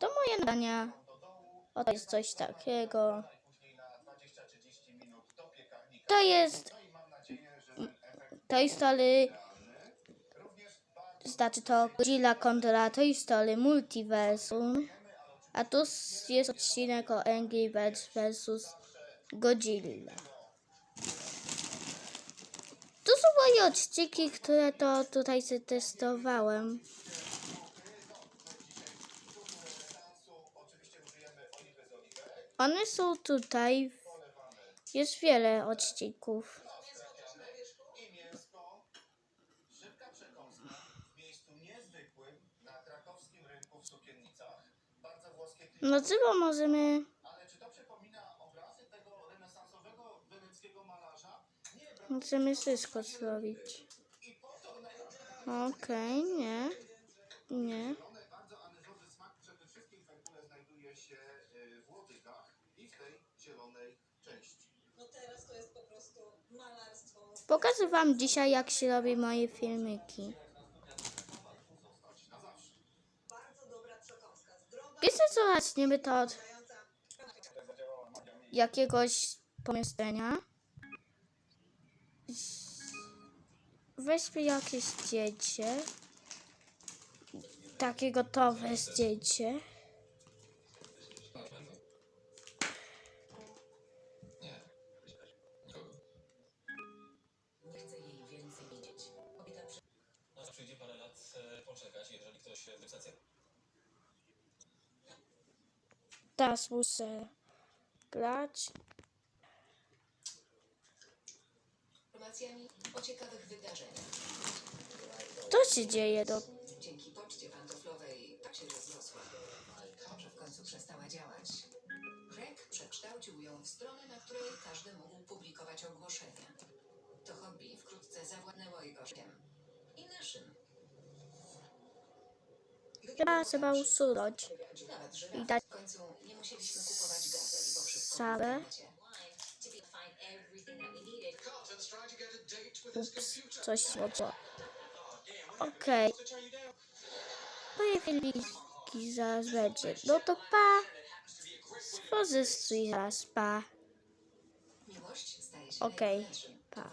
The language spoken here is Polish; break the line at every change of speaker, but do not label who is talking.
To moje nadania. O, to jest coś takiego. To jest Toy Story. Znaczy to Godzilla kontra Toy Story Multiversum. A tu jest odcinek o Angry Birds vs Godzilla. To są moje odcinki, które to tutaj testowałem. One są tutaj. Jest wiele odcinków. No co możemy.
Nie,
Możemy wszystko zrobić. Okej, nie. Nie.
znajduje się y, w łodygach i w tej zielonej części.
No teraz to jest po prostu malarstwo.
Pokażę wam dzisiaj, jak się robi moje filmiki. Wiecie co, zaczniemy to od jakiegoś pomieszczenia. Weźmy jakieś zdjęcie. Takie gotowe zdjęcie.
Poczekać, jeżeli ktoś e, wypsacie.
Teraz muszę grać.
informacjami o ciekawych wydarzeniach.
Co się dzieje do...
Dzięki poczcie pantoflowej tak się rozrosła. Może w końcu przestała działać. Greg przekształcił ją w stronę, na której każdy mógł publikować ogłoszenia.
Chyba trzeba usunąć i dać salę. Ups, coś złoto. Okej. Okay. Pojechaliski zaraz będzie. No to pa. Pozystuj zaraz, pa. Okej,
okay.
pa.